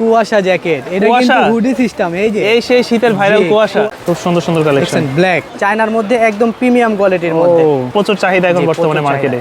কুয়াশা জ্যাকেট। এটা কুয়াশা? কিন্তু হুডি সিস্টেম এই যে। এই সেই শীতের ভাইরাল কুয়াশা। খুব সুন্দর সুন্দর কালেকশন ব্ল্যাক চায়নার মধ্যে একদম প্রিমিয়াম কোয়ালিটির মধ্যে। প্রচুর চাহিদা এখন বর্তমানে মার্কেটে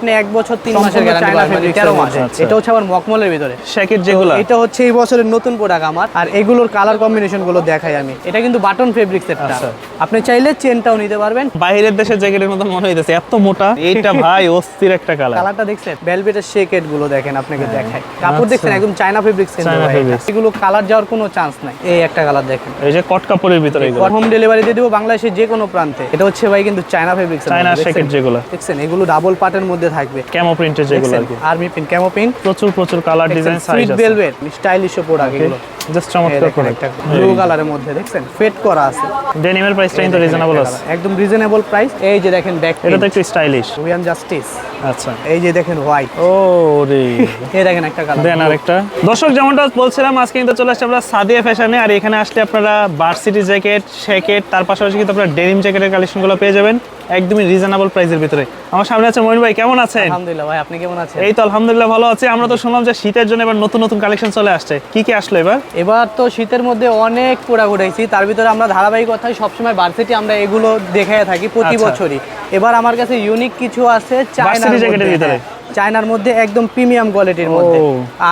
আপনি এক বছর তিন মাসের গ্যারান্টি পাবেন fabrics 13 এর মাসে আচ্ছা। এটা হচ্ছে আবার মকমলের ভিতরে। শ্যাকেট যেগুলো? এটা হচ্ছে এই বছরের নতুন প্রোডাক্ট আমার। আর এগুলোর কালার কম্বিনেশনগুলো দেখাই আমি। এটা কিন্তু বাটন ফেব্রিক্স এর আচ্ছা। আপনি চাইলে চেনটাও নিতে পারবেন। বাইরের দেশের জ্যাকেটের মতো মনে হইতেছে এত মোটা। এইটা ভাই অস্থির একটা কালার কালারটা দেখছেন? ভেলভেটের শেকেটগুলো দেখেন আপনাকে দেখাই। কাপড় আচ্ছা। দেখছেন একদম চায়না fabrics। এগুলো কালার যাওয়ার কোনো চান্স নাই। এই একটা কালার দেখেন। এই যে কট কাপড়ের ভিতরে এগুলো। হোম ডেলিভারি দিয়ে দেবো বাংলাদেশের যে কোনো প্রান্তে। এটা হচ্ছে ভাই কিন্তু চায়না ফেব্রিক্স চায়না শ্যাকেট যেগুলো। দেখছেন? এগুলো ডাবল পার্টের মধ্যে থাকবে। ক্যামো প্রিন্টের যেগুলো আর্মি প্রিন্ট ক্যামো প্রিন্ট প্রচুর প্রচুর কালার ডিজাইন সাইজ আছে। ভেলভেট স্টাইলিশ প্রোডাক্ট এগুলো। জাস্ট চমৎকার করে ব্লু কালারের মধ্যে দেখছেন? ফেট করা আছে। ডেনিমের প্রাইসটা কিন্তু রিজনেবল আছে। একদম রিজনেবল প্রাইস এই যে দেখেন ব্যাক এটা তো একটু স্টাইলিশ উইয়ান জাস্টিস আচ্ছা। এই যে দেখেন হোয়াইট ও রে এই দেখেন একটা কালার দেন আরেকটা। দর্শক যেমনটা বলছিলাম আজকে কিন্তু চলে আসছে আমরা সাদিয়া ফ্যাশনে আর এখানে আসলে আপনারা ভার্সিটি জ্যাকেট শ্যাকেট তার পাশাপাশি কিন্তু আপনারা ডেনিম জ্যাকেটের কালেকশনগুলো পেয়ে যাবেন একদমই রিজনেবল প্রাইসের ভিতরে। আমার সামনে আছে মহিন ভাই কেমন আছেন? আলহামদুলিল্লাহ ভাই আপনি কেমন আছেন? এই তো আলহামদুলিল্লাহ ভালো আছে। আমরা তো শুনলাম যে শীতের জন্য এবার নতুন নতুন কালেকশন চলে আসছে। কি কি আসলো এবার? এবার তো শীতের মধ্যে অনেক পোড়া ঘুরেছি। তার ভিতরে আমরা ধারাবাহিকতায় সবসময় ভার্সিটি আমরা এগুলো দেখে থাকি প্রতি আচ্ছা। বছরই। এবার আমার কাছে ইউনিক কিছু আছে চায়নার হ্যাঁ, চায়নার মধ্যে একদম প্রিমিয়াম কোয়ালিটির মধ্যে।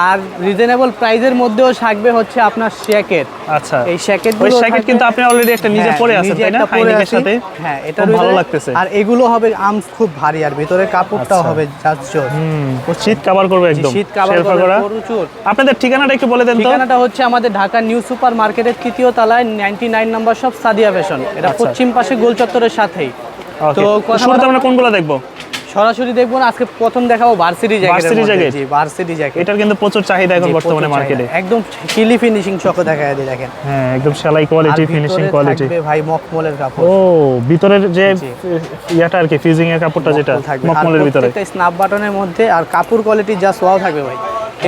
আর রিজনেবল প্রাইজের মধ্যেও থাকবে হচ্ছে আপনার শ্যাকেট আচ্ছা। এই শ্যাকেট ওই শ্যাকেট কিন্তু আপনি অলরেডি একটা নিজে পরে আছেন তাই না? হাইনেকের সাথে? হ্যাঁ এটা ভালো লাগতেছে। আর এগুলো হবে আর্মস খুব ভারী আর ভিতরে কাপড়টাও আচ্ছা। হবে জাস্ট শীত কভার করবে একদম। শীত কাবার শেরপা করা। প্রচুর। আপনাদের ঠিকানাটা একটু বলে দেন তো। ঠিকানাটা হচ্ছে আমাদের ঢাকা নিউ সুপার মার্কেটের তৃতীয় তলায় নাইনটি নাইন নম্বর সব সাদিয়া ফ্যাশন এটা আচ্ছা। পশ্চিম পাশে গোল চত্বরের সাথেই তো শুরুতে আমরা কোনগুলো দেখব? সরাসরি দেখব না আজকে প্রথম দেখাবো ভার্সিটি জ্যাকেট ভার্সিটি জ্যাকেট জি ভার্সিটি জ্যাকেট এটার কিন্তু প্রচুর চাহিদা এখন বর্তমানে মার্কেটে একদম কিলি ফিনিশিং চক দেখা যায় দেখেন। হ্যাঁ একদম সেলাই কোয়ালিটি ফিনিশিং কোয়ালিটি ভাই মকমলের কাপড়। ও ভিতরের যে। ইয়াটা আর কি ফিজিং এর কাপড়টা যেটা মকমল মকমলের ভিতরে। প্রত্যেকটা স্ন্যাপ বাটনের মধ্যে আর কাপড় কোয়ালিটি জাস্ট ওয়াও থাকবে ভাই।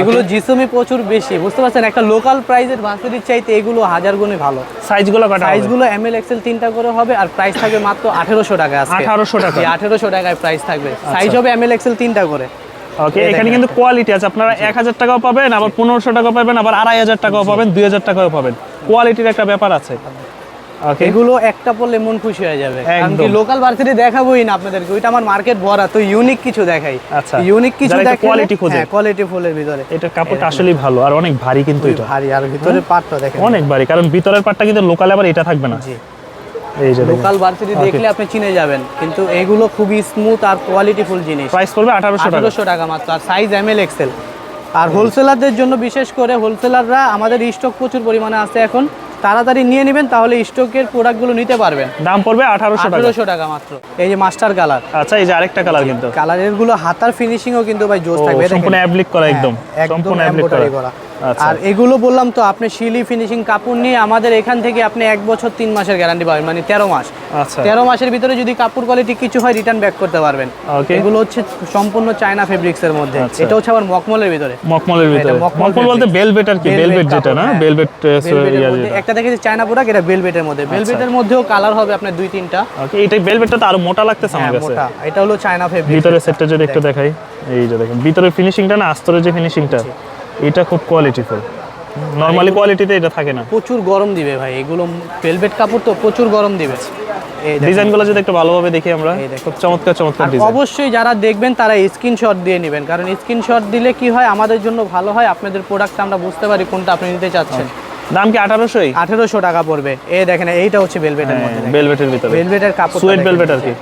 এগুলো জিসমি প্রচুর বেশি বুঝতে পারছেন? একটা লোকাল প্রাইসের ভার্সিটির চাইতে এগুলো হাজার গুণে ভালো। সাইজগুলো কাটা সাইজগুলো এম এল এক্সেল তিনটা করে হবে আর প্রাইস থাকবে মাত্র আঠেরোশো টাকা 1800 টাকা? আঠেরোশো টাকায় প্রাইস থাকবে। সাইজ হবে এম এল এক্সেল তিনটা করে। ওকে এখানে কিন্তু কোয়ালিটি আছে। আপনারা এক হাজার টাকাও পাবেন আবার পনেরোশো টাকা পাবেন আবার আড়াই হাজার টাকাও পাবেন দুই হাজার টাকাও পাবেন। কোয়ালিটির একটা ব্যাপার আছে। ওকে এগুলো একটা পড়লে মন খুশি হয়ে যাবে। একদম। লোকাল ভার্সিটি দেখাবোই না আপনাদেরকে ওইটা আমার মার্কেট ভরা তো ইউনিক কিছু দেখাই। আচ্ছা। ইউনিক কিছু দেখালে quality খোঁজে। হ্যাঁ কোয়ালিটি ফুলের ভিতরে। এটার কাপড়টা আসলেই ভালো আর অনেক ভারী কিন্তু এটা। ভারী আর ভিতরে পাটটা দেখেন। অনেক ভারী কারণ ভিতরের পাটটা কিন্তু লোকালে আবার এটা থাকবে না। জি। লোকাল ভার্সিটি দেখলে আপনি চিনে যাবেন কিন্তু এগুলো খুবই স্মুথ আর কোয়ালিটি ফুল জিনিস। প্রাইস পড়বে আঠারোশো টাকা। আঠারোশো টাকা মাত্র আর সাইজ এম এল এক্সেল আর হোলসেলারদের জন্য বিশেষ করে হোলসেলাররা আমাদের স্টক প্রচুর পরিমাণে আছে এখন। তাড়াতাড়ি নিয়ে নেবেন তাহলে স্টকের প্রোডাক্টগুলো নিতে পারবেন। দাম পড়বে আঠারোশো টাকা। আঠারোশো টাকা মাত্র। এই যে মাস্টার কালার আচ্ছা এই যে আরেকটা কালার কিন্তু। কালারেরগুলো হাতার ফিনিশিংও কিন্তু ভাই জোস থাকবে সম্পূর্ণ অ্যাপ্লিক করা একদম হ্যাঁ, একদম। সম্পূর্ণ অ্যাপ্লিক করা। আর এগুলো বললাম তো আপনি শিলি ফিনিশিং কাপড় নিয়ে আমাদের এখান থেকে আপনি এক বছর তিন মাসের গ্যারান্টি পাবেন মানে তেরো মাস। আচ্ছা। তেরো মাসের ভিতরে যদি কাপড় কোয়ালিটি কিছু হয় রিটার্ন ব্যাক করতে পারবেন। এগুলো হচ্ছে সম্পূর্ণ চায়না ফেব্রিক্স এর মধ্যে। আচ্ছা। এটা হচ্ছে আবার মকমলের ভিতরে। মকমলের ভিতরে। মকমল বলতে বেলভেট আর কি বেলভেট যেটা না? হ্যাঁ। বেলভেট একটা দেখেছি চায়না প্রোডাক্ট এটা ভেলভেটের মধ্যে। ভেলভেটের মধ্যেও কালার হবে আপনার দুই তিনটা। ওকে এইটা বেলভেটটা তো আরও মোটা লাগতেছে হ্যাঁ আমার কাছে। মোটা। এটা হলো চায়না ফেব্রিক ভিতরের সেটটা যদি একটু দেখাই। এই যে দেখেন। ভিতরের ফিনিশিংটা না আস্তরের যে ফিনিশিংটা এটা খুব কোয়ালিটিফুল নরমালি কোয়ালিটিতে এটা থাকে না। প্রচুর গরম দিবে ভাই এগুলো ভেলভেট কাপড় তো প্রচুর গরম দিবে। এই ডিজাইনগুলো যদি একটু ভালোভাবে দেখি আমরা। খুব চমৎকার চমৎকার ডিজাইন অবশ্যই যারা দেখবেন তারা স্ক্রিনশট দিয়ে নেবেন। কারণ স্ক্রিনশট দিলে কি হয় আমাদের জন্য ভালো হয় আপনাদের প্রোডাক্ট আমরা বুঝতে পারি কোনটা আপনি নিতে চাচ্ছেন। দাম কি আঠারোশোই? আঠেরোশো টাকা পড়বে। এই দেখেন এইটা হচ্ছে ভেলভেটের মধ্যে বেলভেটের ভিতরে। ভেলভেটের কাপড় সুয়েট বেলভেট আর কি।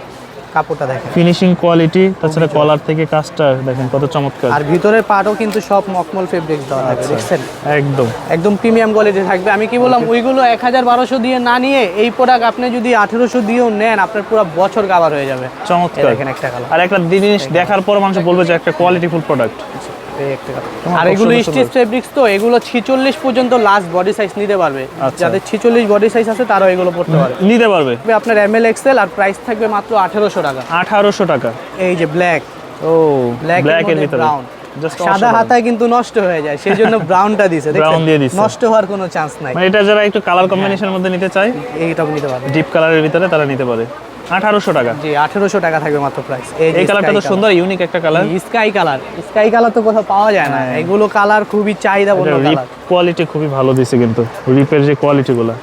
কাপড়টা দেখেন। ফিনিশিং কোয়ালিটি তাছাড়া কলার থেকে কাজটা দেখেন কত চমৎকার। আর ভিতরের পাটও কিন্তু সব মকমল ফেব্রিক্স দেওয়া থাকবে আচ্ছা। দেখছেন? একদম। একদম প্রিমিয়াম কোয়ালিটি থাকবে। আমি কি বললাম ওইগুলো এক হাজার বারোশো দিয়ে না নিয়ে এই প্রোডাক্ট আপনি যদি আঠেরোশো দিয়েও নেন আপনার পুরো বছর কাভার হয়ে যাবে। চমৎকার। দেখেন একটা আর একটা জিনিস দেখার পর মানুষ বলবে যে একটা কোয়ালিটিফুল প্রোডাক্ট এই একটা colour। তোমার আর এগুলো স্টিচ ফেব্রিক্স তো এগুলো ছিচল্লিশ পর্যন্ত লাস্ট বডি সাইজ নিতে পারবে। আচ্ছা। যাদের ছিচল্লিশ বডি সাইজ আছে তারাও এগুলো পড়তে পারবে। নিতে পারবে। আপনার এম এক্সেল আর প্রাইস থাকবে মাত্র আঠেরোশো টাকা। এই যে ব্ল্যাক ও ব্ল্যাক এর ভিতরে। ব্রাউন সাদা হাতায় কিন্তু নষ্ট হয়ে যায় সেই জন্য ব্রাউনটা দিছে দেখছেন? দিয়ে দিছে। নষ্ট হওয়ার কোনো চান্স নাই। মানে এটা যারা একটু কালার কম্বিনেশনের মধ্যে নিতে চায় নিতে পারবে। ডিপ কালারের ভিতরে তারা নিতে পারে। আঠারোশো টাকা। জি আঠেরোশো টাকা থাকবে মাত্র প্রাইস এই কালারটা তো সুন্দর ইউনিক একটা colour sky colour sky colour তো কোথাও পাওয়া যায় না। হ্যাঁ। এগুলো কালার খুবই চাহিদা রিপ কালার কোয়ালিটি খুবই ভালো দিছে কিন্তু। রিপের যে কোয়ালিটি গুলো।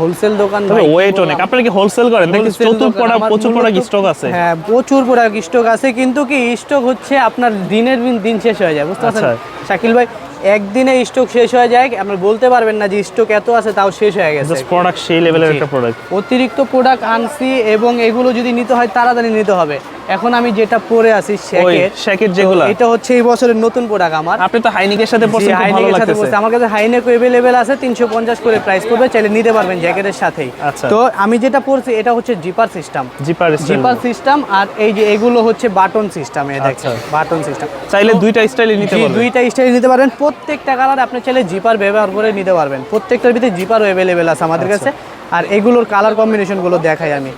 হোলসেল দোকান তবে ওয়েট অনেক। আপনারা কি হোলসেল করেন? দেখি চতুর পড়া প্রচুর পড়া স্টক আছে। হ্যাঁ প্রচুর প্রোডাক্ট স্টক আছে কিন্তু কি স্টক হচ্ছে আপনার দিনের দিন দিন শেষ হয়ে যায় বুঝতে পারছেন? আচ্ছা। শাকিল ভাই একদিনে স্টক শেষ হয়ে যায় আপনি বলতে পারবেন না যে স্টক এত আছে তাও শেষ হয়ে গেছে। জাস্ট প্রোডাক্ট সেই লেভেলের একটা প্রোডাক্ট অতিরিক্ত প্রোডাক্ট আনছি এবং এগুলো যদি নিতে হয় তাড়াতাড়ি নিতে হবে। এখন আমি যেটা পরে আছি শ্যাকেট শ্যাকেট যেগুলো। এটা হচ্ছে এই বছরের নতুন প্রোডাক্ট আমার। আপনি তো হাইনিকের সাথে পড়ছেন খুব ভালো লাগতেছে। আমার কাছে হাইনেক অ্যাভেলেবেল আছে তিনশো পঞ্চাশ করে প্রাইস পড়বে চাইলে নিতে পারবেন জ্যাকেটের সাথেই। আচ্ছা। তো আমি যেটা পড়ছি এটা হচ্ছে zipper system zipper zipper system আর এই যে এগুলো হচ্ছে বাটন সিস্টেম এই দেখেন আচ্ছা। বাটন সিস্টেম চাইলে দুইটা স্টাইলে নিতে পারবেন। দুইটা স্টাইল নিতে পারেন প্রত্যেকটা কালার আপনি চাইলে জিপার ব্যবহার করে নিতে পারবেন। প্রত্যেকটার ভিতরে জিপারও অ্যাভেলেবেল আছে আমাদের আচ্ছা। কাছে। আর এগুলোর কালার কম্বিনেশনগুলো দেখাই আমি।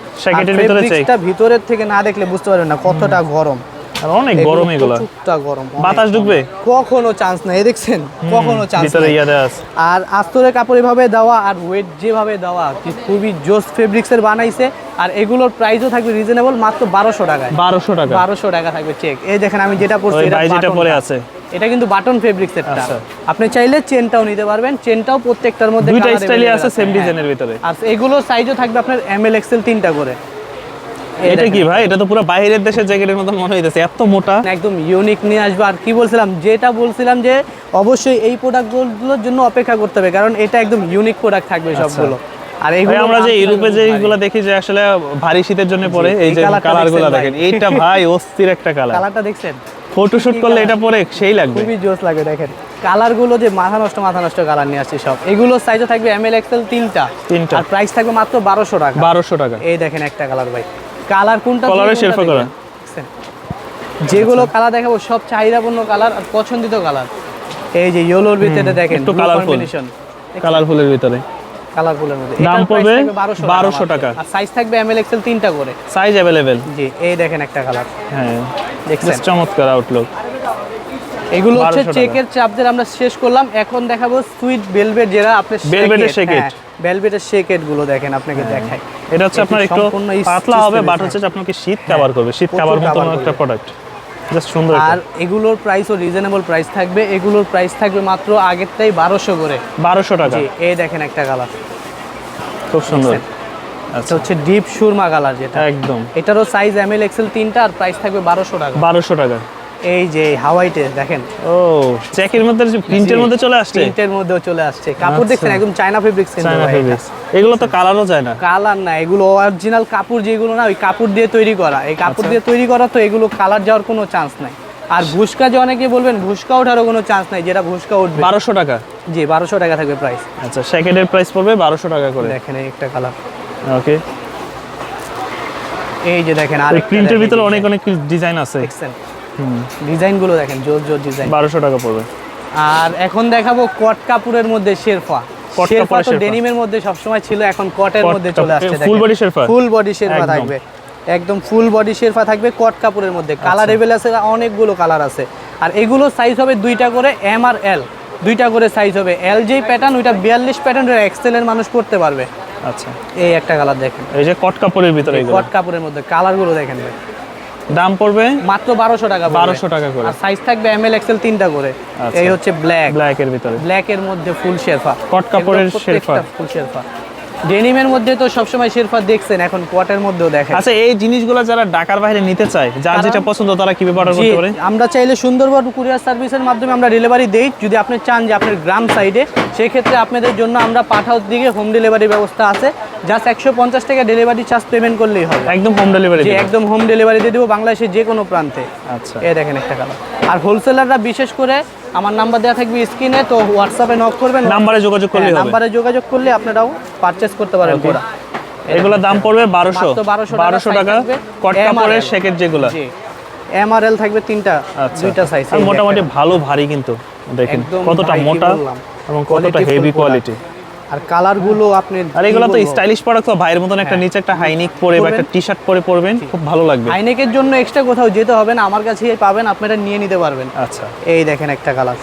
ভিতরে ভিতরের থেকে না দেখলে বুঝতে পারবেন না কতটা গরম। আর অনেক গরম এগুলো। প্রচুরটা গরম বাতাস ঢুকবে? কখনো চান্স নাই দেখছেন? কখনো চান্স ভিতরে ইয়াদে আছে। আর আস্তরের কাপড় এভাবে দেওয়া আর ওয়েট যেভাবে দেওয়া কি খুবই জোস ফেব্রিক্সের বানাইছে। আর এগুলোর প্রাইসও থাকবে রিজনেবল মাত্র বারোশো টাকায়। বারোশো টাকা। বারোশো টাকা থাকবে চেক এই দেখেন আমি যেটা পরছি ওই এটা যেটা পরে আছে। এটা কিন্তু বাটন ফেব্রিক্স এরটা আচ্ছা। আপনি চাইলে চেনটাও নিতে পারবেন। চেনটাও প্রত্যেকটার মধ্যে দুইটা স্টাইলই আছে সেম হ্যাঁ। ডিজাইনের ভিতরে। আর এগুলো সাইজও থাকবে আপনার এম এল এক্সেল তিনটা করে। এটা কি ভাই? এটা তো পুরো বাইরের দেশের জ্যাকেটের মতো মনে হইতেছে এত মোটা। একদম ইউনিক নিয়ে আসব। আর কি বলছিলাম? যেটা বলছিলাম যে অবশ্যই এই প্রোডাক্টগুলোর জন্য অপেক্ষা করতে হবে কারণ এটা একদম ইউনিক প্রোডাক্ট থাকবে সবগুলো। আর এইগুলো আমরা যে ইউরোপে যে এইগুলো দেখি যে আসলে ভারী শীতের জন্য পরে এই যে colourটা কালারগুলো দেখেন এইটা ভাই অস্থির একটা কালার কালারটা দেখছেন? ফটোশুট করলে এটা পরে সেই লাগবে। খুবই জোস লাগে দেখেন। কালারগুলো যে মাথা নষ্ট মাথা নষ্ট কালার নিয়ে আসছে সব। এগুলো সাইজও থাকবে এম এল এক্সেল তিনটা। তিনটা। আর প্রাইস থাকবে মাত্র বারোশো টাকা। বারোশো টাকা। এই দেখেন একটা কালার ভাই। কালার কোনটা কোনটা শেরফা করা। যেগুলো কালার দেখাবো সব চাহিদাপূর্ণ কালার আর পছন্দিত কালার এই যে ইয়েলোর ভিতরে দেখেন একটু colourful। কালারফুলের ভিতরে। কালারফুলের মধ্যে দাম পড়বে 1200 টাকা। আর সাইজ থাকবে এম এল এক্সেল তিনটা করে। সাইজ অ্যাভেলেবেল জি এই দেখেন একটা কালার হ্যাঁ দেখছেন? চমৎকার আউটলুক এগুলো হচ্ছে 1200 টাকা। চেকের চাপদের আমরা শেষ করলাম। এখন দেখাবো সুইট বেলভেট যেটা আপনি এর shacket। বেলভেটের শেকেটগুলো দেখেন আপনাকে দেখাই। এটা হচ্ছে আপনার একটু পাতলা হবে বাট হচ্ছে আপনাকে শীত কভার করবে। শীত কভার মতো একটা প্রোডাক্ট জাস্ট সুন্দর আর এগুলোর প্রাইসও রিজনেবল প্রাইস থাকবে। এগুলোর প্রাইস থাকবে মাত্র আগেরটাই বারোশো করে। বারোশো টাকা। এই দেখেন একটা কালার খুব সুন্দর। আচ্ছা হচ্ছে ডিপ সুরমা কালার যেটা। একদম। এটারও সাইজ এম এল এক্সেল তিনটা আর প্রাইস থাকবে বারোশো টাকা। বারোশো টাকা। এই যে হাওয়াইটে দেখেন। ও জ্যাকের মধ্যে প্রিন্টের মধ্যে চলে আসছে? প্রিন্টের মধ্যেও চলে আসছে। কাপড় আচ্ছা। দেখছেন একদম চায়না ফেব্রিক্স চায়না ফেব্রিক্স এগুলো তো কালারও যায় না। কালার না এগুলো অরিজিনাল কাপড় যেগুলো না ওই কাপড় দিয়ে তৈরি করা। এই কাপড় আচ্ছা। দিয়ে তৈরি করা তো এগুলো কালার যাওয়ার কোনো চান্স নাই। আর ভুসকা যে অনেকে বলবেন ভুসকা ওঠারও কোনো চান্স নাই যেটা ভুসকা উঠবে। বারোশো টাকা। জি বারোশো টাকা থাকবে প্রাইস আচ্ছা স্যাকেটের প্রাইস পড়বে বারোশো টাকা করে। দেখেন এই একটা কালার ওকে এই যে দেখেন আর প্রিন্টের ভিতরে অনেক অনেক ডিজাইন আছে। দেখছেন ডিজাইনগুলো দেখেন জোর জোর ডিজাইন। বারোশো টাকা পড়বে। আর এখন দেখাবো কট মধ্যে শেরফা। শেরফা তো ডেনিমের মধ্যে সবসময় ছিল এখন কটের মধ্যে চলে আসছে full body শেরফা? ফুল বডি শেরফা থাকবে। একদম ফুল বডি শেরফা থাকবে কট কাপড়ের মধ্যে। আচ্ছা। কালার এভেল আছে অনেকগুলো কালার আছে। আর এগুলো সাইজ হবে দুইটা করে এম আর এল দুইটা করে সাইজ হবে এল যেই প্যাটার্ন ওইটা বিয়াল্লিশ প্যাটার্ন এক্সেলের মানুষ পড়তে পারবে। আচ্ছা। এই একটা কালার দেখেন। এই যে কট কাপড়ের ভিতরে কট কাপড়ের মধ্যে কালারগুলো দেখেন ভাই। দাম পড়বে? মাত্র বারোশো টাকা বারোশো টাকা করে। সাইজ থাকবে এম এল এক্সেল তিনটা করে। আচ্ছা। এই হচ্ছে ব্ল্যাক ব্ল্যাক এর ভিতরে। ব্ল্যাক এর মধ্যে ফুল শেরফা। কট কাপড়ের শেরফা। ফুল শেরফা। ডেনিমের মধ্যে তো সবসময় শেরফা দেখছেন এখন কোয়াটের মধ্যেও দেখেন। আচ্ছা এই জিনিসগুলো যারা ঢাকার বাইরে নিতে চায় যার যেটা পছন্দ তারা কীভাবে অর্ডার করতে পারে? আমরা চাইলে সুন্দরবন কুরিয়ার সার্ভিসের মাধ্যমে আমরা ডেলিভারি দেই। যদি আপনি চান যে আপনার গ্রাম সাইডে সেক্ষেত্রে আপনাদের জন্য আমরা পাঠাওর দিকে হোম ডেলিভারি ব্যবস্থা আছে। জাস্ট একশো পঞ্চাশ টাকা ডেলিভারি চার্জ পেমেন্ট করলেই হবে। একদম হোম ডেলিভারি একদম হোম ডেলিভারি দিয়ে দেবো বাংলাদেশের যে কোনো প্রান্তে। আচ্ছা। এ দেখেন একটা কালার আর হোলসেলাররা বিশেষ করে আমার নাম্বার দেওয়া থাকবে স্ক্রিনে তো হোয়াটসঅ্যাপে নক করবেন। নাম্বারে যোগাযোগ করলে নাম্বারে যোগাযোগ করলে আপনারাও পারচেস করতে পারেন ঘোড়া এগুলোর দাম পড়বে বারোশো। মাত্র 1200 বারোশো টাকা। কট কাপড়ের শেকের যেগুলো। জি। এম আর এল থাকবে তিনটা আচ্ছা। দুইটা সাইজ মোটামুটি ভালো ভারী কিন্তু। দেখেন কতটা মোটা এবং কতটা হেভি কোয়ালিটি আর কালারগুলো আপনি আর এগুলো তো স্টাইলিশ প্রোডাক্ট তো ভাইয়ের মতন একটা হ্যাঁ। নিচে একটা হাইনিক পরে বা একটা টি শার্ট পরে পরবেন খুব ভালো লাগবে। জন্য এক্সট্রা কোথাও যেতে হবে না আমার কাছেই পাবেন আপনারা নিয়ে নিতে পারবেন। আচ্ছা। এই দেখেন একটা কালার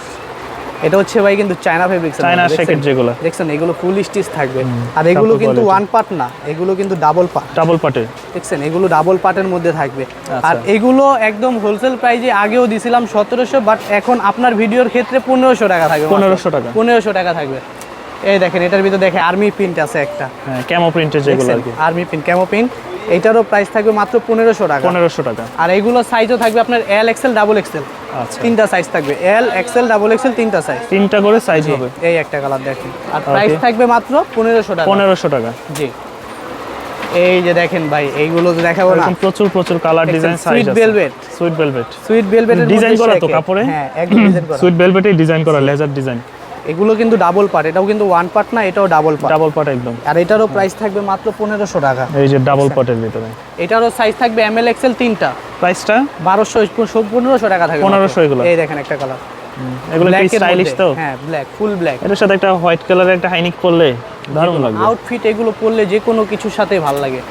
এটা হচ্ছে ভাই কিন্তু চায়না ফেব্রিক্স চায়না শেকেট যেগুলো। দেখছেন এগুলো ফুল স্টিচ থাকবে। আর এগুলো কিন্তু ওয়ান পার্ট না এগুলো কিন্তু ডাবল পার্ট ডাবল পাটে দেখছেন? এগুলো ডাবল পার্টের মধ্যে থাকবে। আচ্ছা। আর এগুলো একদম হোলসেল প্রাইজে আগেও দিছিলাম সতেরোশো বাট এখন আপনার ভিডিওর ক্ষেত্রে পনেরোশো টাকা থাকবে পনেরোশো টাকা। পনেরোশো টাকা থাকবে। এই দেখেন এটার ভিতরে দেখে আর্মি প্রিন্ট আছে একটা। হ্যাঁ ক্যামো প্রিন্টের যেগুলো আর কি। আর্মি প্রিন্ট ক্যামো প্রিন্ট এইটারও প্রাইস থাকবে মাত্র পনেরোশো টাকা। পনেরোশো টাকা। আর এইগুলো সাইজও থাকবে আপনার এল এক্সেল ডাবল এক্সেল আচ্ছা। তিনটা সাইজ থাকবে। এল এক্সেল ডাবল এক্সেল তিনটা সাইজ তিনটা করে সাইজ হবে। এই একটা কালার দেখেন। আর প্রাইস থাকবে মাত্র পনেরোশো টাকা। পনেরোশো টাকা। জি। এই যে দেখেন ভাই এইগুলো তো দেখাবো না। এরকম প্রচুর প্রচুর colour design size sweet velvet sweet velvet sweet ভেলভেটের Design করা তো কাপড়ে? হ্যাঁ একদম ডিজাইন করা। সুইট ভেলভেটে ডিজাইন করা লেজার ডিজাইন এগুলো কিন্তু ডাবল পার্ট এটাও কিন্তু ওয়ান পার্ট না এটাও ডাবল পার্ট ডাবল পাট একদম। আর এটারও প্রাইস থাকবে মাত্র পনেরোশো টাকা। এই যে ডাবল। পাটের ভিতরে। এটারও সাইজ থাকবে এম এল এক্সেল তিনটা। প্রাইসটা বারোশো পনেরোশো টাকা থাকবে 1500 এগুলো। এই দেখেন একটা কালার এগুলো কি স্টাইলিশ তো? হ্যাঁ ব্ল্যাক ফুল ব্ল্যাক এটার সাথে একটা হোয়াইট কালারের একটা হাইনিক পরলে দারুণ লাগবে। আউটফিট এগুলো পরলে যে কোনো কিছুর সাথে ভালো লাগে।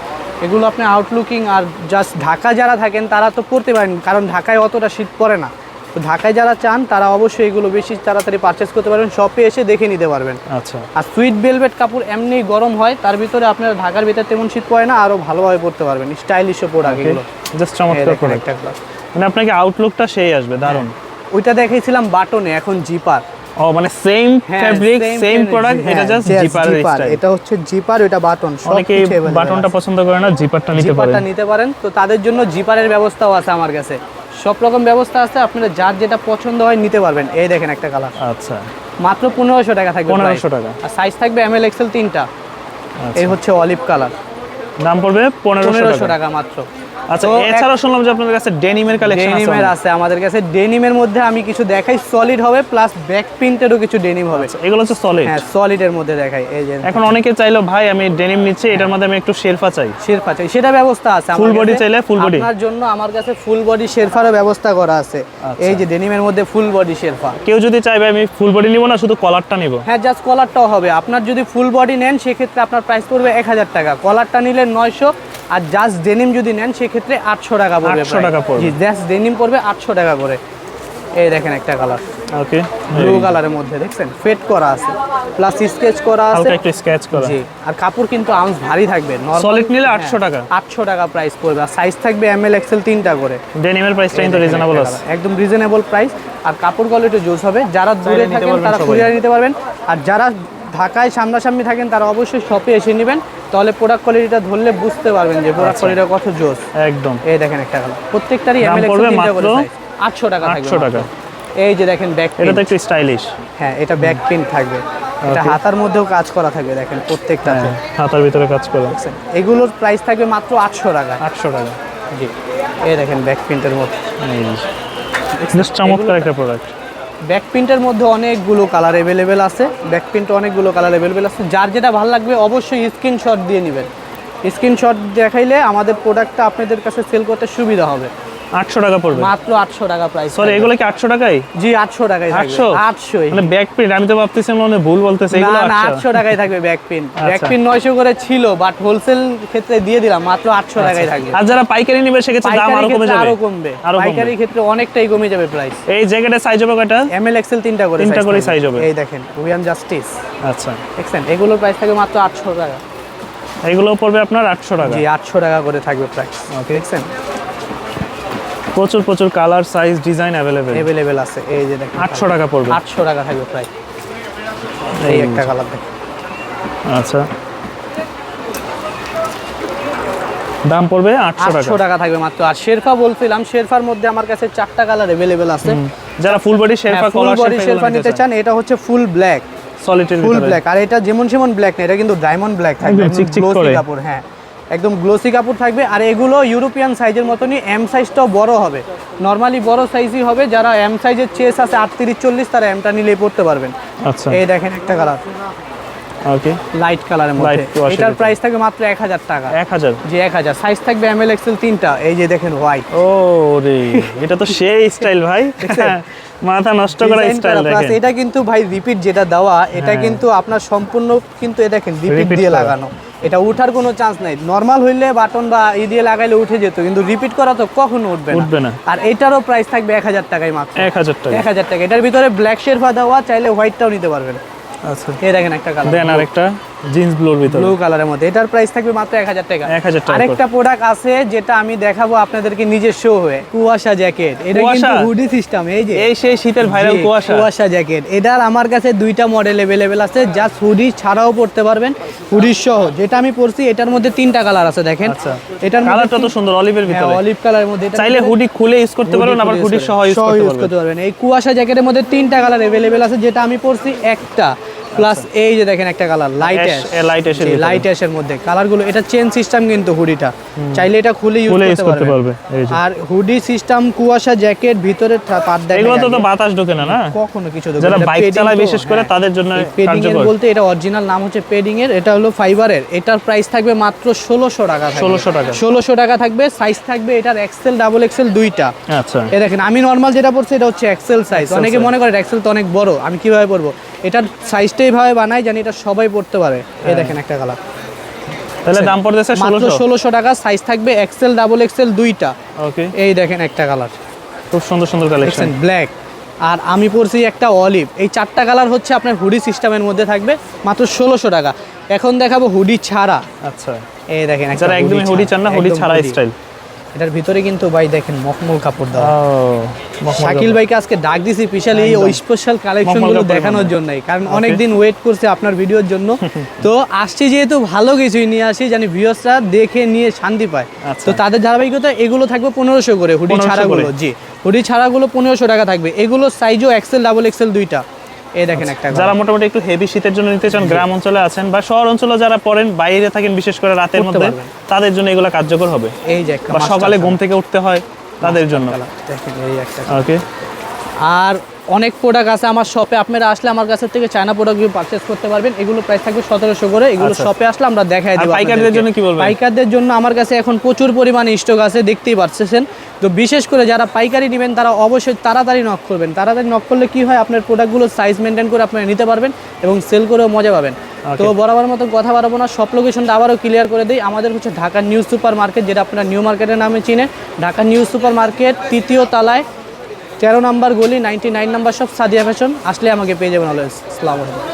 এগুলো আপনি আউটলুকিং আর জাস্ট ঢাকা যারা থাকেন তারা তো পরতে পারেন কারণ ঢাকায় অতটা শীত পড়ে না। তো ঢাকায় যারা চান তারা অবশ্যই এগুলো বেশি তাড়াতাড়ি পারচেস করতে পারবেন শপে এসে দেখে নিতে পারবেন। আচ্ছা। আর সুইট বেলভেট কাপড় এমনি গরম হয় তার ভিতরে আপনার ঢাকার ভিতরে তেমন শীত পড়ে না আরও ভালোভাবে পড়তে পারবেন স্টাইলিশও প্রোডাক্ট এগুলো। জাস্ট চমৎকার প্রোডাক্ট। মানে আপনাকে আউটলুকটা সেই আসবে দারুণ। ওইটা দেখাইছিলাম বাটনে এখন জিপার। ও মানে সেম হ্যাঁ, ফ্যাব্রিক সেম প্রোডাক্ট এটা জাস্ট জিপারের স্টাইল এটা হচ্ছে জিপার ওইটা বাটন অনেকে বাটনটা। পছন্দ করে না জিপারটা নিতে পারে জিপারটা নিতে পারেন তো তাদের জন্য জিপারের ব্যবস্থাও আছে আমার কাছে। সব রকম ব্যবস্থা আছে আপনারা যার যেটা পছন্দ হয় নিতে পারবেন। এই দেখেন একটা কালার আচ্ছা। মাত্র পনেরোশো টাকা থাকবে পনেরোশো টাকা। আর সাইজ থাকবে এম এল এক্সেল তিনটা। এই হচ্ছে অলিভ কালার দাম পড়বে পনেরোশো টাকা। মাত্র। আচ্ছা এছাড়াও শুনলাম যে আপনাদের কাছে ডেনিমের কালেকশন আছে ডেনিমের আছে আমাদের কাছে ডেনিমের মধ্যে আমি কিছু দেখাই সলিড হবে প্লাস ব্যাক প্রিন্টেরও কিছু ডেনিম হবে। এগুলো হচ্ছে সলিড হ্যাঁ সলিডের মধ্যে দেখাই এই যে। এখন অনেকে চাইলো ভাই আমি ডেনিম নিচ্ছি এটার মধ্যে আমি একটু শেরফা চাই। শেরফা চাই সেটা ব্যবস্থা আছে ফুল বডি চাইলে ফুল বডি আপনার জন্য আমার কাছে ফুল বডি শেরফারও ব্যবস্থা করা আছে। আচ্ছা। এই যে ডেনিমের মধ্যে ফুল বডি শেরফা। কেউ যদি চাইবে আমি ফুল বডি নিব না শুধু কলারটা নিব। হ্যাঁ জাস্ট কলারটাও হবে। আপনার যদি ফুল বডি নেন সেক্ষেত্রে আপনার প্রাইস পড়বে এক হাজার টাকা। কলারটা নিলে নয়শো। আর জাস্ট ডেনিম যদি নেন সেক্ষেত্রে আটশো টাকা পড়বে 800 টাকা পড়বে। জি জাস্ট ডেনিম পড়বে আটশো টাকা করে। এই দেখেন একটা কালার ওকে ব্লু কালারের মধ্যে দেখছেন? ফেড করা আছে। প্লাস স্কেচ করা আছে। হালকা একটু স্কেচ করা। জি আর কাপড় কিন্তু আউন্স ভারী থাকবে। সলিড নিলে আটশো টাকা। আটশো টাকা প্রাইস পড়বে। আর সাইজ থাকবে এম এল এক্সেল তিনটা করে। ডেনিমের প্রাইসটা কিন্তু রিজনেবল আছে। একদম রিজনেবল প্রাইস আর কাপড় কোয়ালিটি জোস হবে। যারা দূরে থাকেন তারা কুরিয়ার নিতে পারবেন। আর যারা ঢাকায় সামনাসামনি থাকেন তারা অবশ্যই শপে এসে নেবেন। তাহলে প্রোডাক্ট কোয়ালিটিটা ধরলে বুঝতে পারবেন যে প্রোডাক্ট কোয়ালিটিটা কত জোস। একদম। এই দেখেন একটা কালার প্রত্যেকটারই দাম এম এল পড়বে মাত্র size। আটশো টাকা থাকবে 800 টাকা। এই যে দেখেন ব্যাক এটা তো একটু স্টাইলিশ হ্যাঁ এটা ব্যাক প্রিন্ট থাকবে। এটা হাতার মধ্যেও কাজ করা থাকবে দেখেন প্রত্যেকটাতে। হ্যাঁ হাতার ভিতরে কাজ করা। দেখছেন? এগুলোর প্রাইস থাকবে মাত্র আটশো টাকা। আটশো টাকা। জি। এই দেখেন ব্যাক প্রিন্টের মধ্যে। চমৎকার একটা প্রোডাক্ট ব্যাক প্রিন্টের মধ্যে অনেকগুলো কালার অ্যাভেলেবেল আছে। ব্যাক প্রিন্ট অনেকগুলো কালার অ্যাভেলেবেল আছে। যার যেটা ভালো লাগবে অবশ্যই স্ক্রিনশট দিয়ে নেবেন। স্ক্রিনশট দেখাইলে আমাদের প্রোডাক্টটা আপনাদের কাছে সেল করতে সুবিধা হবে। আটশো টাকা পড়বে। মাত্র আটশো টাকা প্রাইস সরি এগুলো কি আটশো টাকাই জি আটশো টাকায় আটশো? আটশো মানে ব্যাক প্রিন্ট আমি তো ভাবতেছিলাম মানে ভুল বলতেছে না না আটশো। আটশো টাকায় থাকবে ব্যাক প্রিন্ট ব্যাক আচ্ছা। প্রিন্ট নয়শো করে ছিল বাট হোলসেল ক্ষেত্রে দিয়ে দিলাম মাত্র আটশো টাকায় থাকবে। আর যারা পাইকারি নিবে সেক্ষেত্রে দাম আরও কমে যাবে। আরও কমবে। ক্ষেত্রে অনেকটাই কমে যাবে প্রাইস এই জ্যাকেটের সাইজ হবে কয়টা? এম এল এক্সেল তিনটা করে তিনটা করে size হবে। এই দেখেন উইয়ান জাস্টিস আচ্ছা। দেখছেন এগুলোর প্রাইস থাকবে মাত্র আটশো টাকা। এগুলো পড়বে আপনার আটশো টাকা। জি আটশো টাকা করে থাকবে প্রাইস দেখছেন প্রচুর প্রচুর colour size design available available আছে এই যে দেখেন আটশো টাকা পড়বে। আটশো টাকা থাকবে প্রাইস এই একটা কালার দেখেন। আচ্ছা। দাম পড়বে আটশো টাকা। আটশো টাকা থাকবে মাত্র। আর শেরফা বলছিলাম শেরফার মধ্যে আমার কাছে চারটা কালার অ্যাভেলেবেল আছে। যারা full body sherpa full body sherpa নিতে চান এটা হচ্ছে ফুল ব্ল্যাক সলিডের ফুল ব্ল্যাক আর এটা যেমন সেমন ব্ল্যাক না এটা কিন্তু ডায়মন্ড ব্ল্যাক থাকবে। চিকচিক গ্লোসি করে। কাপড় হ্যাঁ। একদম গ্লোসি কাপড় থাকবে। আর এগুলো ইউরোপিয়ান সাইজের মতনই এম সাইজটাও বড় হবে। নর্মালি বড় সাইজই হবে যারা এম সাইজের চেস আছে আটত্রিশ চল্লিশ তারা এমটা নিলেই পড়তে পারবেন। আচ্ছা। এই দেখেন একটা কালার ওকে লাইট কালারের মধ্যে। এটার প্রাইস থাকবে মাত্র এক হাজার টাকা। এক হাজার? জি এক হাজার। সাইজ থাকবে এম এল এক্সেল তিনটা। এই যে দেখেন হোয়াইট ও রে এটা তো সেই স্টাইল ভাই। মাথা নষ্ট করা স্টাইল দেখেন। এটা কিন্তু ভাই রিপিট যেটা দেওয়া এটা কিন্তু আপনার সম্পূর্ণ কিন্তু এ দেখেন রিপিট দিয়ে লাগানো। এটা উঠার কোনো চান্স নাই। নর্মাল হইলে বাটন বা ই দিয়ে লাগাইলে উঠে যেত কিন্তু রিপিট করা তো কখনো উঠবে না। উঠবে না। আর এটারও প্রাইস থাকবে এক হাজার টাকায় মাত্র। এক হাজার টাকা। এক হাজার টাকা। এটার ভিতরে ব্ল্যাক শেরফা দেওয়া চাইলে হোয়াইটটাও নিতে পারবেন। আচ্ছা। এই দেখেন একটা কালার দেন আরেকটা জিন্স ব্লুর ভিতরে। ব্লু কালারের মধ্যে। এটার প্রাইস থাকবে মাত্র এক হাজার টাকা। 1000 টাকা আরেকটা প্রোডাক্ট আছে যেটা আমি দেখাবো আপনাদেরকে নিজের শো হয়ে। কুয়াশা জ্যাকেট এটা কিন্তু হুডি সিস্টেম এই যে। এই সেই শীতের ভাইরাল জি, কুয়াশা। কুয়াশা জ্যাকেট এটার আমার কাছে দুইটা মডেল অ্যাভেলেবেল আছে। জাস্ট হুডি ছাড়াও পড়তে পারবেন। হুডির সহ। যেটা আমি পরছি এটার মধ্যে তিনটা কালার আছে দেখেন। আচ্ছা। এটার কালারটা তো সুন্দর অলিভের ভিতরে। অলিভ কালারের মধ্যে। চাইলে হুডি খুলে ইউজ করতে পারবেন আবার হুডি সহ ইউজ করতে পারবেন। এই কুয়াশা জ্যাকেটের মধ্যে তিনটা কালার অ্যাভেলেবেল আছে যেটা আমি পরছি একটা। প্লাস এই যে দেখেন একটা কালার লাইট light ash ভিতরে। লাইট অ্যাশের মধ্যে। কালারগুলো এটা চেন সিস্টেম কিন্তু হুডিটা চাইলে এটা খুলে ইউজ করতে পারবে। আর হুডি সিস্টেম কুয়াশা জ্যাকেট ভিতরে পাত দেখা এগুলো তো তো বাতাস ঢোকে না না? কখনো কিছু দেবে যারা বাইক চালায় বিশেষ করে হ্যাঁ। তাদের জন্য পেডিং এর বলতে এটা অরিজিনাল নাম হচ্ছে পেডিং এর এটা হলো ফাইবারের এটার প্রাইস থাকবে মাত্র ষোলোশো টাকা 1600 টাকা। ষোলোশো টাকা থাকবে সাইজ থাকবে এটার এক্সেল ডাবল এক্সেল দুইটা। আচ্ছা। এ দেখেন আমি নর্মাল যেটা পড়ছি এটা হচ্ছে এক্সেল সাইজ অনেকে মনে করে এক্সেল তো অনেক বড় আমি কীভাবে পরবো এটার সাইজটাই ভাবে বানাই জানি এটা সবাই পড়তে পারে। এই দেখেন একটা কালার তাহলে দাম পড়তেছে মাত্র ষোলোশো। ষোলোশো টাকা সাইজ থাকবে এক্সেল ডাবল এক্সেল দুইটা। ওকে এই দেখেন একটা কালার খুব সুন্দর সুন্দর কালেকশন ব্ল্যাক আর আমি পরছি একটা অলিভ এই চারটা কালার হচ্ছে আপনার হুডি সিস্টেমের মধ্যে থাকবে মাত্র ষোলোশো টাকা। এখন দেখাবো হুডি ছাড়া। আচ্ছা। এই দেখেন একদমই হুডি চান না হুডি ছাড়া স্টাইল এটার ভিতরে কিন্তু ভাই দেখেন মখমল কাপড় দেওয়া। ও শাকিল ভাইকে আজকে ডাক দিছি স্পেশালি এই ওই স্পেশাল কালেকশনগুলো দেখানোর। জন্যই। কারণ অনেকদিন ওয়েট করছে আপনার ভিডিওর জন্য। তো আসছি যেহেতু ভালো কিছুই নিয়ে আসি জানি ভিউয়ার্সরা দেখে নিয়ে শান্তি পায়। আচ্ছা। তো তাদের ধারাবাহিকতা এগুলো থাকবে পনেরোশো করে হুডি 1500 ছাড়াগুলো। জি। হুডি ছাড়াগুলো পনেরোশো টাকা থাকবে। এগুলো সাইজও এক্সেল ডাবল এক্সেল দুইটা। এই দেখেন একটা যারা মোটামুটি একটু হেভি শীতের জন্য নিতে চান গ্রাম অঞ্চলে আছেন বা শহর অঞ্চলে যারা পড়েন বাইরে থাকেন বিশেষ করে রাতের মধ্যে তাদের জন্য এগুলো কার্যকর হবে। এই যে বা সকালে ঘুম থেকে উঠতে হয় তাদের জন্য। দেখেন এই একটা ওকে আর অনেক প্রোডাক্ট আছে আমার শপে আপনারা আসলে আমার কাছ থেকে চায়না প্রোডাক্টগুলো পারচেস করতে পারবেন। এগুলো প্রাইস থাকবে সতেরোশো করে। এগুলো আচ্ছা। শপে আসলে আমরা দেখাই দেবো পাইকারদের জন্য কি বলব পাইকারদের জন্য আমার কাছে এখন প্রচুর পরিমাণে স্টক আছে দেখতেই পাচ্ছেন তো বিশেষ করে যারা পাইকারি নেবেন তারা অবশ্যই তাড়াতাড়ি নক করবেন। তাড়াতাড়ি নক করলে কি হয়? আপনার প্রোডাক্টগুলো সাইজ মেনটেন করে আপনারা নিতে পারবেন এবং সেল করেও মজা পাবেন। তো বরাবর মতো কথা বাড়াবো না। সব লোকেশনটা আবারও ক্লিয়ার করে দিই। আমাদের হচ্ছে ঢাকা নিউ সুপার মার্কেট যেটা আপনারা নিউ মার্কেটের নামে চিনেন। ঢাকা নিউ সুপার মার্কেট তৃতীয় তলায় তেরো নাম্বার গলি নাইনটি নাইন নাম্বার সব সাদিয়া ফ্যাশন আসলে আমাকে পেয়ে যাবেন অলওয়েজ আসসালামু আলাইকুম।